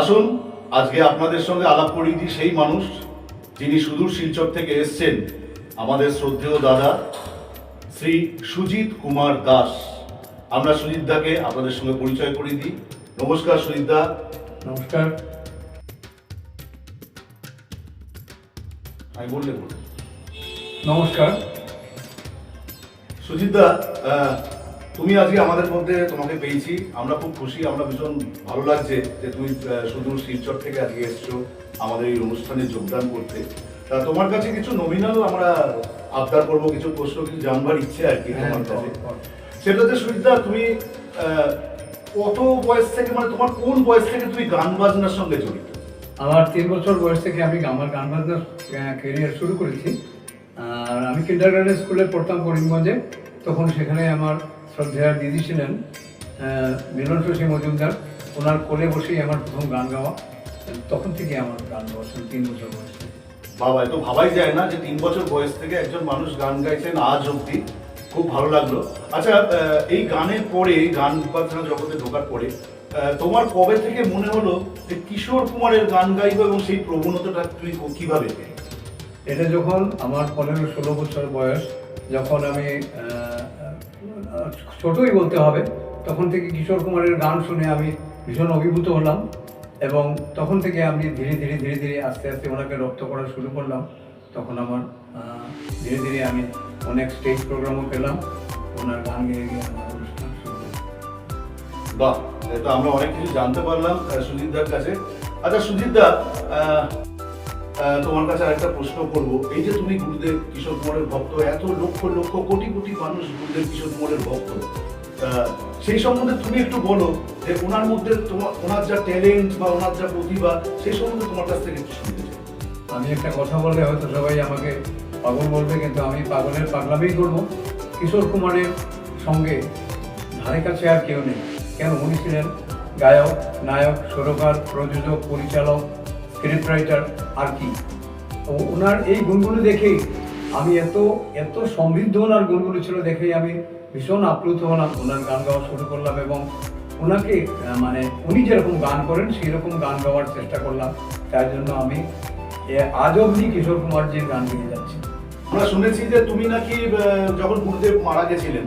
আসুন আজকে আপনাদের সঙ্গে আলাপ করিয়ে দিই সেই মানুষ যিনি সুদূর শিলচর থেকে এসছেন আমাদের শ্রদ্ধেয় দাদা শ্রী সুজিত কুমার দাস। আমরা সুজিত দাকে আপনাদের সঙ্গে পরিচয় করিয়ে দিই। নমস্কার সুজিত দা। নমস্কার। আমি বললে বলুন। নমস্কার। সুজিত দা তুমি আজকে আমাদের মধ্যে তোমাকে পেয়েছি। আমরা খুব খুশি আমরা ভীষণ ভালো লাগছে যে তুমি সুদূর শিলচর থেকে আজকে এসছো আমাদের এই অনুষ্ঠানে যোগদান করতে। তা তোমার কাছে কিছু নমিনাল আমরা আবদার করব কিছু প্রশ্ন কিছু জানবার ইচ্ছে আর কি হ্যাঁ, তোমার কাছে সেটা হচ্ছে সুজিতা তুমি আহ, কত বয়স থেকে মানে তোমার কোন বয়স থেকে তুমি গান বাজনার সঙ্গে জড়িত? আমার তিন বছর বয়স থেকে আমি আমার গান বাজনার কেরিয়ার শুরু করেছি। আর আমি কিন্ডার গার্ডেন স্কুলে পড়তাম করিমগঞ্জে। তখন সেখানে আমার শ্রদ্ধেয়ার দিদি ছিলেন মিলন শশী মজুমদার। ওনার কোলে বসেই আমার প্রথম গান গাওয়া। তখন থেকে আমার গান গাওয়া শুরু তিন বছর বয়স বাবা তো ভাবাই যায় না যে তিন বছর বয়স থেকে একজন মানুষ গান গাইছেন আজ অব্দি খুব ভালো লাগল। আচ্ছা এই গানের পরে গান বাজনা জগতে ঢোকার পরে তোমার কবে থেকে মনে হলো যে কিশোর কুমারের গান গাইবো এবং সেই প্রবণতাটা তুমি কীভাবে? এটা যখন আমার পনেরো ষোলো বছর বয়স যখন আমি ছোটই বলতে হবে। তখন থেকে কিশোর কুমারের গান শুনে আমি ভীষণ অভিভূত হলাম এবং তখন থেকে আমি ধীরে ধীরে ধীরে ধীরে আস্তে আস্তে ওনাকে রপ্ত করা শুরু করলাম। তখন আমার ধীরে ধীরে আমি অনেক স্টেজ প্রোগ্রামও পেলাম। ওনার গান গেয়ে গিয়ে অনুষ্ঠান শুরু বাহ তো আমরা অনেক কিছু জানতে পারলাম সুজিত দার কাছে। আচ্ছা সুজিতদা আহ, আহ, তোমার কাছে আরেকটা প্রশ্ন করব। এই যে তুমি গুরুদেব কিশোর কুমারের ভক্ত, এত লক্ষ লক্ষ কোটি কোটি মানুষ গুরুদেব কিশোর কুমারের ভক্ত। সেই সম্বন্ধে তুমি একটু বলো যে ওনার মধ্যে তোমার ওনার যা ট্যালেন্ট বা ওনার যা প্রতিভা, সেই সম্বন্ধে তোমার কাছ থেকে একটু শুনতে আমি একটা কথা বললে হয়তো সবাই আমাকে পাগল বলবে, কিন্তু আমি পাগলের পাগলামেই করব। কিশোর কুমারের সঙ্গে ধারে কাছে আর কেউ নেই। কেন? উনি ছিলেন গায়ক, নায়ক, সুরকার, প্রযোজক, পরিচালক স্ক্রিপ্ট রাইটার আর কি? ওনার এই গুণগুলো দেখেই আমি এত এত সমৃদ্ধ ওনার গুণগুলো ছিল দেখেই আমি ভীষণ আপ্লুত হলাম। ওনার গান গাওয়া শুরু করলাম এবং ওনাকে মানে উনি যেরকম গান করেন সেই রকম গান গাওয়ার চেষ্টা করলাম। তার জন্য আমি আজ অবধি কিশোর কুমার কুমারজির গান গেয়ে যাচ্ছি। আমরা শুনেছি যে তুমি নাকি যখন গুরুদেব মারা গেছিলেন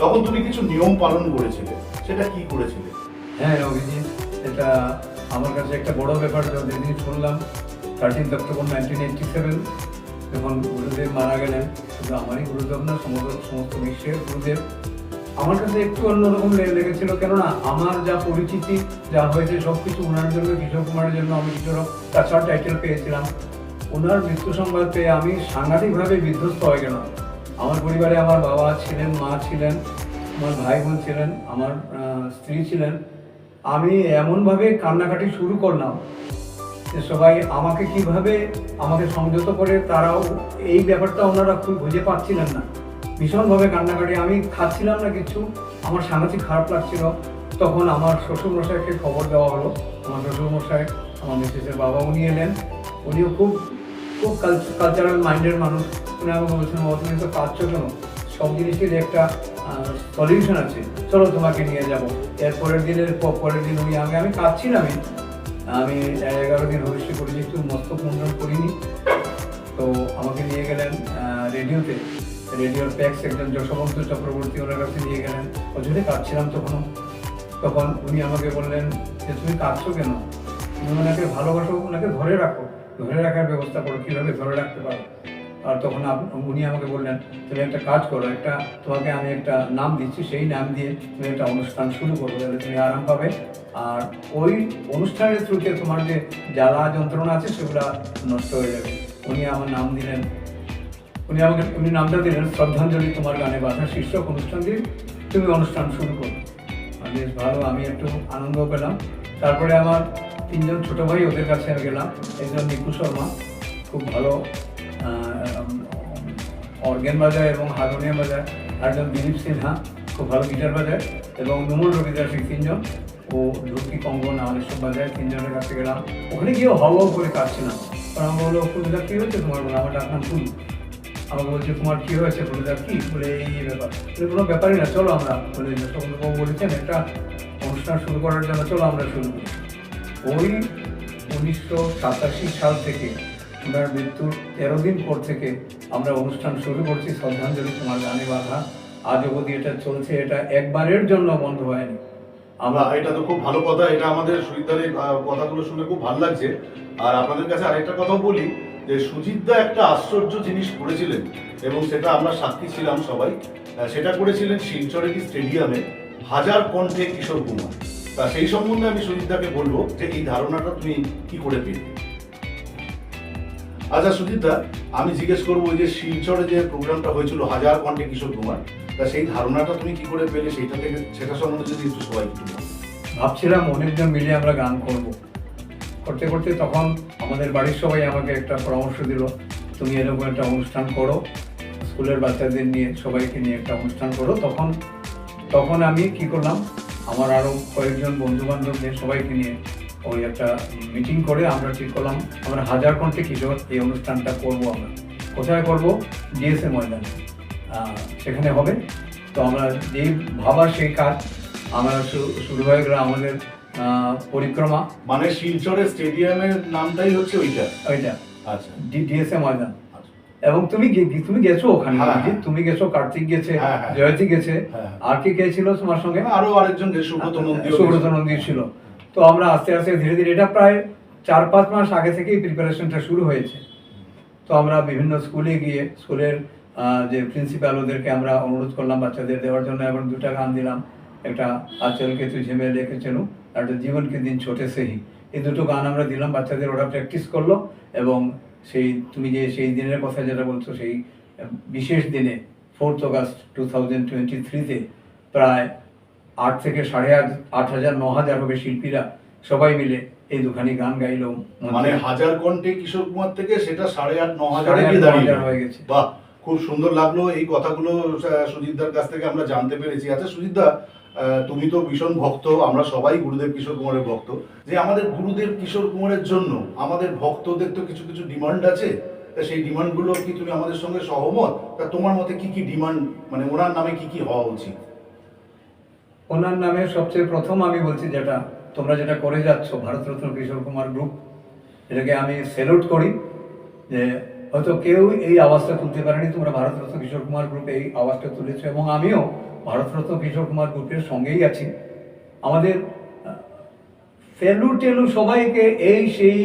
তখন তুমি কিছু নিয়ম পালন করেছিলে। সেটা কি করেছিলে? হ্যাঁ অভিজিৎ এটা আমার কাছে একটা বড় ব্যাপার যেদিন শুনলাম। Thirteenth October nineteen eighty seven যখন গুরুদেব মারা গেলেন, শুধু আমারই গুরুদেব না, সমস্ত সমস্ত বিশ্বের গুরুদেব, আমার কাছে একটু অন্যরকম লেগেছিল। কেননা আমার যা পরিচিতি, যা হয়েছে সব কিছু ওনার জন্য, কিশোর কুমারের জন্য আমি কিশোর তাছাড়া টাইটেল পেয়েছিলাম। ওনার মৃত্যু সংবাদ পেয়ে আমি সাংঘাতিকভাবে বিধ্বস্ত হয়ে গেলাম। আমার পরিবারে আমার বাবা ছিলেন, মা ছিলেন, আমার ভাই বোন ছিলেন, আমার স্ত্রী ছিলেন। আমি এমনভাবে কান্নাকাটি শুরু করলাম সবাই আমাকে কীভাবে আমাকে সংযত করে তারাও এই ব্যাপারটা ওনারা খুব বুঝে পাচ্ছিলেন না। ভীষণভাবে কান্নাকাটি। আমি খাচ্ছিলাম না কিছু। আমার সাংঘাতিক খারাপ লাগছিল। তখন আমার শ্বশুরমশাইকে খবর দেওয়া হলো। আমার শ্বশুরমশাই আমার মিসেসের বাবা উনি এলেন। উনিও খুব খুব কালচারাল মাইন্ডের মানুষ। উনি আমাকে বলছেন "বাবা, তুমি তো কাঁদছো কেন? সব জিনিসের একটা সলিউশন আছে। চলো তোমাকে নিয়ে যাব। এরপরের দিনের পরের দিন উনি আমি আমি কাঁদছিলামই। আমি এগারো দিন হরিষ্ঠ করি একটু মস্তক মুন্ডন করিনি। তো আমাকে নিয়ে গেলেন রেডিওতে। রেডিওর প্যাক্স একজন যশবন্ত চক্রবর্তী ওনার কাছে নিয়ে গেলেন। ওজনে কাঁদছিলাম তখনও। তখন উনি আমাকে বললেন যে, তুমি কাঁদছো কেন? তুমি ওনাকে ভালোবাসো, ওনাকে ধরে রাখো। ধরে রাখার ব্যবস্থা করো, কীভাবে ধরে রাখতে পারো? আর তখন উনি আমাকে বললেন, তুমি একটা কাজ করো, একটা, তোমাকে আমি একটা নাম দিচ্ছি, সেই নাম দিয়ে তুমি একটা অনুষ্ঠান শুরু করো, তাহলে তুমি আরাম পাবে। আর ওই অনুষ্ঠানের থ্রুতে তোমার যে জ্বালা যন্ত্রণা আছে, সেগুলো নষ্ট হয়ে যাবে। উনি আমার নাম দিলেন। উনি আমাকে, উনি নামটা দিলেন, শ্রদ্ধাঞ্জলি তোমার গানে বাধা শীর্ষক অনুষ্ঠান দিয়ে তুমি অনুষ্ঠান শুরু করো। বেশ ভালো, আমি একটু আনন্দ পেলাম। তারপরে আমার তিনজন ছোট ভাই ওদের কাছে গেলাম, একজন নিকু শর্মা, খুব ভালো অর্গেন বাজায় এবং হারমোনিয়াম বাজায় আরেকজন দিলীপ সিনহা, খুব ভালো গিটার বাজায়, এবং নুমুল রবিদাস এই তিনজন, ও ঢুকি কঙ্গন আমাদের সব বাজায়, তিনজনের কাছে গেলাম ওখানে গিয়েও হাওয়া করে কাটছিলাম। কারণ আমি বলল, ফুলদা, কী হয়েছে তোমার? বলে, আমার ডাকনাম ফুল। আমাকে বলছে তোমার কি হয়েছে ফুলদা, কি? বলে, এই ব্যাপার। কোনো ব্যাপারই না, চলো আমরা। বলে যশোবন্তবাবু বলেছেন, একটা অনুষ্ঠান শুরু করার জন্য চলো আমরা শুরু করি। ওই উনিশশো সাতাশি সাল থেকে ওনার মৃত্যুর তেরো দিন পর থেকে আমরা অনুষ্ঠান শুরু করছি। শ্রদ্ধাঞ্জলি তোমার গানে বাধা। আজ অবধি এটা চলছে, এটা একবারের জন্য বন্ধ হয়নি। আমরা এটা তো খুব ভালো কথা, এটা আমাদের সুজিতদারের কথাগুলো শুনে খুব ভালো লাগছে। আর আপনাদের কাছে আরেকটা কথাও বলি, যে সুজিতদা একটা আশ্চর্য জিনিস করেছিলেন, এবং সেটা আমরা সাক্ষী ছিলাম সবাই। সেটা করেছিলেন শিলচরের স্টেডিয়ামে হাজার কণ্ঠে কিশোর কুমার। তা সেই সম্বন্ধে আমি সুজিতদাকে বলব যে এই ধারণাটা তুমি কি করে পেলে? আচ্ছা সুজিতদা আমি জিজ্ঞেস করব যে শিলচরে যে প্রোগ্রামটা হয়েছিল, হাজার কণ্ঠে কিশোর কুমার, তা সেই ধারণাটা তুমি কি করে পেলে? সেইটা থেকে, সেটা সম্বন্ধে যদি একটু সবাই একটু ভাবছিলাম অনেকজন মিলে আমরা গান করব। করতে করতে তখন আমাদের বাড়ির সবাই আমাকে একটা পরামর্শ দিল, তুমি এরকম একটা অনুষ্ঠান করো, স্কুলের বাচ্চাদের নিয়ে, সবাইকে নিয়ে একটা অনুষ্ঠান করো। তখন তখন আমি কি করলাম, আমার আরও কয়েকজন বন্ধু বান্ধবদের সবাইকে নিয়ে ওই একটা মিটিং করে আমরা ঠিক করলাম। আমরা হাজার কণ্ঠে কিশোর এই অনুষ্ঠানটা করব আমরা। কোথায় করব? ডিএসএ ময়দানে। সেখানে হবে। তো আমরা যে ভাবা সেই কাজ আমরা শুরু হয়ে গেল আমাদের পরিক্রমা। মানে শিলচরের স্টেডিয়ামের নামটাই হচ্ছে ওইটা? ওইটা। আচ্ছা। ডিএসএ ময়দান। আচ্ছা। এবং তুমি তুমি গেছো ওখানে হ্যাঁ? হ্যাঁ। তুমি গেছো কার্তিক গেছে হ্যাঁ। জয়তী গেছে। আর কে কে ছিল তোমার সঙ্গে? আরও আরেকজন সুব্রত নন্দী সুব্রত নন্দী ছিল। তো আমরা আস্তে আস্তে ধীরে ধীরে, এটা প্রায় চার পাঁচ মাস আগে থেকেই প্রিপারেশনটা শুরু হয়েছে। তো আমরা বিভিন্ন স্কুলে গিয়ে, স্কুলের যে প্রিন্সিপাল ওদেরকে আমরা অনুরোধ করলাম, বাচ্চাদের দেওয়ার জন্য এবং দুটা গান দিলাম। একটা আচলকে তুই ঝেমে আর একটা জীবনকে দিন ছোটে সেহি। এই দুটো গান আমরা দিলাম, বাচ্চাদের ওরা প্র্যাকটিস করল, এবং সেই, তুমি যে সেই দিনের কথা যেটা বলছো, সেই বিশেষ দিনে fourth August two thousand twenty থ্রিতে প্রায় আট থেকে সাড়ে আট আট হাজার ন হাজার হবে শিল্পীরা। সবাই মিলে এই দুখানি গান গাইলো। মানে হাজার কণ্ঠে কিশোর কুমার থেকে সেটা সাড়ে আট ন হাজারে হয়ে গেছে। বাহ খুব সুন্দর লাগল এই কথাগুলো সুজিতদার কাছ থেকে আমরা জানতে পেরেছি। আচ্ছা সুজিতদা তুমি তো ভীষণ ভক্ত আমরা সবাই গুরুদেব কিশোর কুমারের ভক্ত। যে আমাদের গুরুদেব কিশোর কুমারের জন্য আমাদের ভক্তদের তো কিছু কিছু ডিমান্ড আছে তা সেই ডিমান্ডগুলো কি তুমি আমাদের সঙ্গে সহমত? তা তোমার মতে কি কি ডিমান্ড মানে ওনার নামে কি কি হওয়া উচিত? ওনার নামে সবচেয়ে প্রথম আমি বলছি যেটা, তোমরা যেটা করে যাচ্ছ, ভারতরত্ন কিশোর কুমার গ্রুপ, এটাকে আমি সেলুট করি যে হয়তো কেউ এই আওয়াজটা তুলতে পারেনি, তোমরা ভারতরত্ন কিশোর কুমার গ্রুপ এই আওয়াজটা তুলেছো এবং আমিও ভারতরত্ন কিশোর কুমার গ্রুপের সঙ্গেই আছি। আমাদের ফেলু টেলু সবাইকে এই সেই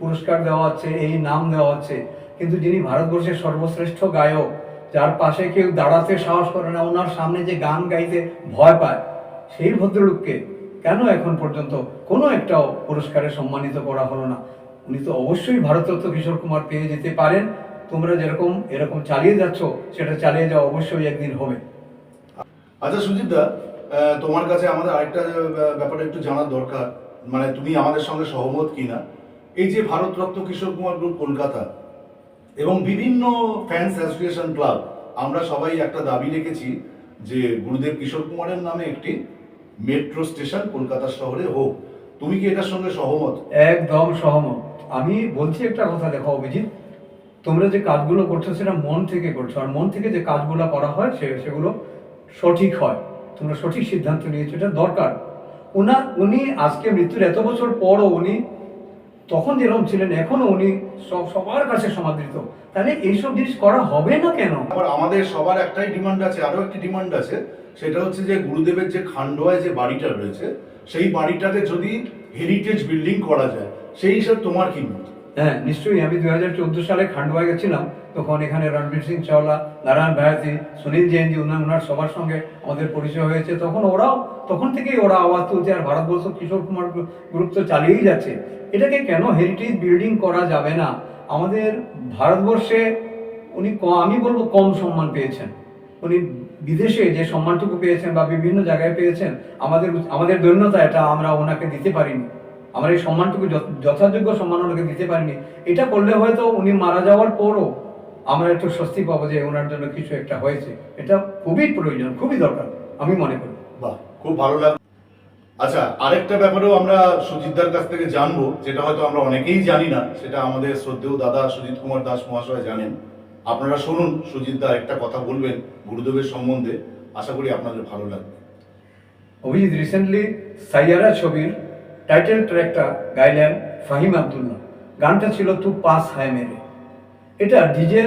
পুরস্কার দেওয়া হচ্ছে, এই নাম দেওয়া হচ্ছে। কিন্তু যিনি ভারতবর্ষের সর্বশ্রেষ্ঠ গায়ক, যার পাশে কেউ দাঁড়াতে সাহস করে না, ওনার সামনে যে গান গাইতে ভয় পায় সেই ভদ্রলোককে কেন এখন পর্যন্ত কোনো একটাও পুরস্কারে সম্মানিত করা হলো না? উনি তো অবশ্যই ভারতরত্ন কিশোর কুমার পেয়ে যেতে পারেন। তোমরা যেরকম, এরকম চালিয়ে যাচ্ছ, সেটা চালিয়ে যাওয়া অবশ্যই একদিন হবে। আচ্ছা সুজিতদা তোমার কাছে আমাদের আরেকটা ব্যাপারে একটু জানার দরকার। মানে তুমি আমাদের সঙ্গে সহমত কিনা? এই যে ভারতরত্ন কিশোর কুমার গ্রুপ কলকাতা এবং বিভিন্ন ফ্যান্স অ্যাসোসিয়েশন ক্লাব আমরা সবাই একটা দাবি রেখেছি যে গুরুদেব কিশোর কুমারের নামে একটি মেট্রো স্টেশন কলকাতা শহরে হোক, তুমি কি এটার সঙ্গে সহমত? একদম সহমত। আমি বলছি একটা কথা, দেখো অভিজিৎ, তোমরা যে কাজগুলো করছ সেটা মন থেকে করছ, আর মন থেকে যে কাজগুলো করা হয় সে সেগুলো সঠিক হয়। তোমরা সঠিক সিদ্ধান্ত নিয়েছো, এটা দরকার। ওনার উনি আজকে মৃত্যুর এত বছর পরও উনি তখন যেরকম ছিলেন এখনও উনি সব সবার কাছে সমাদৃত। তাহলে এইসব জিনিস করা হবে না কেন? আবার আমাদের সবার একটাই ডিমান্ড আছে আরও একটি ডিমান্ড আছে সেটা হচ্ছে যে গুরুদেবের যে খান্ডোয়ায় যে বাড়িটা রয়েছে সেই বাড়িটাকে যদি হেরিটেজ বিল্ডিং করা যায় সেই হিসাবে তোমার কি মত? হ্যাঁ নিশ্চয়ই। আমি দুই হাজার চোদ্দ সালে খান্ডোয়া গেছিলাম তখন এখানে রণবীর সিং চাওলা নারায়ণ ভারতী সুনীল জৈনজি ওনার সবার সঙ্গে আমাদের পরিচয় হয়েছে। তখন ওরাও তখন থেকেই ওরা আওয়াজ তুলছে আর ভারতবর্ষ কিশোর কুমার গ্রু- গ্রুপ তো চালিয়েই যাচ্ছে। এটাকে কেন হেরিটেজ বিল্ডিং করা যাবে না? আমাদের ভারতবর্ষে উনি আমি বলব কম সম্মান পেয়েছেন। উনি বিদেশে যে সম্মানটুকু পেয়েছেন বা বিভিন্ন জায়গায় পেয়েছেন, আমাদের আমাদের দৈন্যতা এটা আমরা ওনাকে দিতে পারিনি। আমরা এই সম্মানটুকু যথ- যথাযোগ্য সম্মান ওনাকে দিতে পারিনি। এটা করলে হয়তো উনি মারা যাওয়ার পরও আমরা একটু স্বস্তি পাবো যে ওনার জন্য কিছু একটা হয়েছে। এটা খুবই প্রয়োজন, খুবই দরকার, আমি মনে করি। বাহ। খুব ভালো লাগল আচ্ছা আরেকটা ব্যাপারেও আমরা সুজিতদার কাছ থেকে জানব, যেটা হয়তো আমরা অনেকেই জানি না, সেটা আমাদের শ্রদ্ধেয় দাদা সুজিত কুমার দাস মহাশয় জানেন। আপনারা শুনুন সুজিতদা একটা কথা বলবেন গুরুদেবের সম্বন্ধে, আশা করি আপনাদের ভালো লাগবে। অভিজিৎ রিসেন্টলি সাইয়ারা ছবির টাইটেল ট্র্যাকটা গাইলেন ফাহিম আবদুল্লাহ। গানটা ছিল তু পাস হায় মেরে এটা ডিজে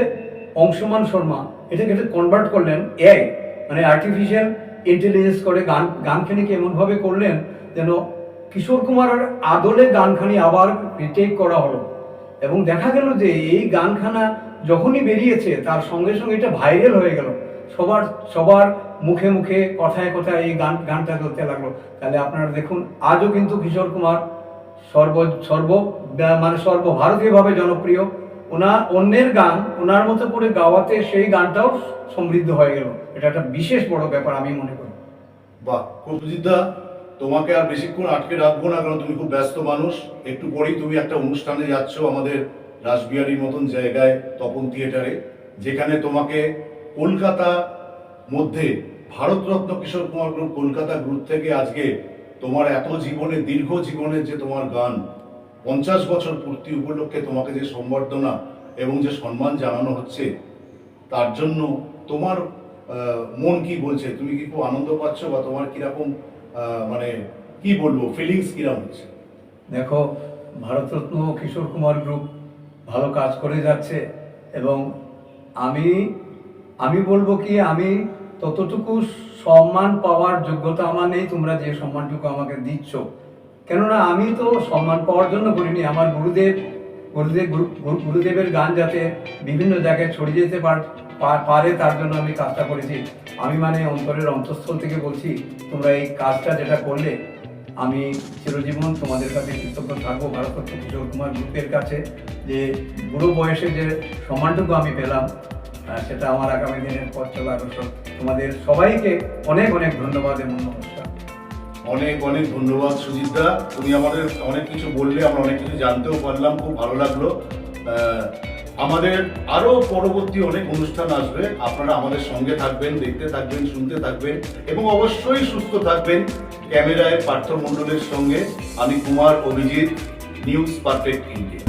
অংশমান শর্মা, এটাকে কনভার্ট করলেন এআই মানে আর্টিফিশিয়াল ইন্টেলিজেন্স করে গান, গানখানিকে এমনভাবে করলেন যেন কিশোর কুমারের আদলে গানখানি আবার রিটেক করা হলো। এবং দেখা গেল যে এই গানখানা যখনই বেরিয়েছে, তার সঙ্গে সঙ্গে এটা ভাইরাল হয়ে গেল। সবার সবার মুখে মুখে কথায় কথায় এই গান, গানটা ধরতে লাগল। তাহলে আপনারা দেখুন, আজও কিন্তু কিশোর কুমার সর্ব সর্ব মানে সর্বভারতীয়ভাবে জনপ্রিয়। ওনার অন্যের গান ওনার মতো করে গাওয়াতে সেই গানটাও সমৃদ্ধ হয়ে গেল। এটা একটা বিশেষ বড় ব্যাপার আমি মনে করি। বাহ সুজিতদা তোমাকে আর বেশিক্ষণ আটকে রাখব না, কারণ তুমি খুব ব্যস্ত মানুষ। একটু পরেই তুমি একটা অনুষ্ঠানে যাচ্ছ আমাদের রাসবিহারীর মতন জায়গায়, তপন থিয়েটারে, যেখানে তোমাকে কলকাতা মধ্যে ভারতরত্ন কিশোর কুমার গ্রুপ কলকাতা গ্রুপ থেকে আজকে তোমার এত জীবনে, দীর্ঘ জীবনের যে তোমার গান পঞ্চাশ বছর পূর্তি উপলক্ষে তোমাকে যে সম্বর্ধনা এবং যে সম্মান জানানো হচ্ছে, তার জন্য তোমার মন কি বলছে? তুমি কি খুব আনন্দ পাচ্ছ বা তোমার কীরকম মানে কি বলব? ফিলিংস কীরকম হচ্ছে? দেখো, ভারতরত্ন কিশোর কুমার গ্রুপ ভালো কাজ করে যাচ্ছে এবং আমি আমি বলব কি, আমি ততটুকু সম্মান পাওয়ার যোগ্যতা আমার নেই, তোমরা যে সম্মানটুকু আমাকে দিচ্ছ কেননা আমি তো সম্মান পাওয়ার জন্য করিনি। আমার গুরুদেব গুরুদেব, গুরু- গুরু- গুরুদেবের গান যাতে বিভিন্ন জায়গায় ছড়িয়ে যেতে পার- তার জন্য আমি কাজটা করেছি। আমি মানে অন্তরের অন্তঃস্থল থেকে বলছি, তোমরা এই কাজটা যেটা করলে, আমি চিরজীবন তোমাদের কাছে কৃতজ্ঞ থাকব। ভারতরত্ন কিশোর কুমার গ্রুপের কাছে যে বুড়ো বয়সে যে সম্মানটুকু আমি পেলাম সেটা আমার আগামী দিনের পথ চলা তোমাদের সবাইকে অনেক অনেক ধন্যবাদ এবং নমস্কার। অনেক অনেক ধন্যবাদ সুজিতদা। তুমি আমাদের অনেক কিছু বললে, আমরা অনেক কিছু জানতেও পারলাম, খুব ভালো লাগল। আমাদের আরও পরবর্তী অনেক অনুষ্ঠান আসবে। আপনারা আমাদের সঙ্গে থাকবেন, দেখতে থাকবেন, শুনতে থাকবেন, এবং অবশ্যই সুস্থ থাকবেন ক্যামেরায় পার্থ মণ্ডলের সঙ্গে। আমি Kumar, Abhijit, news perfect India.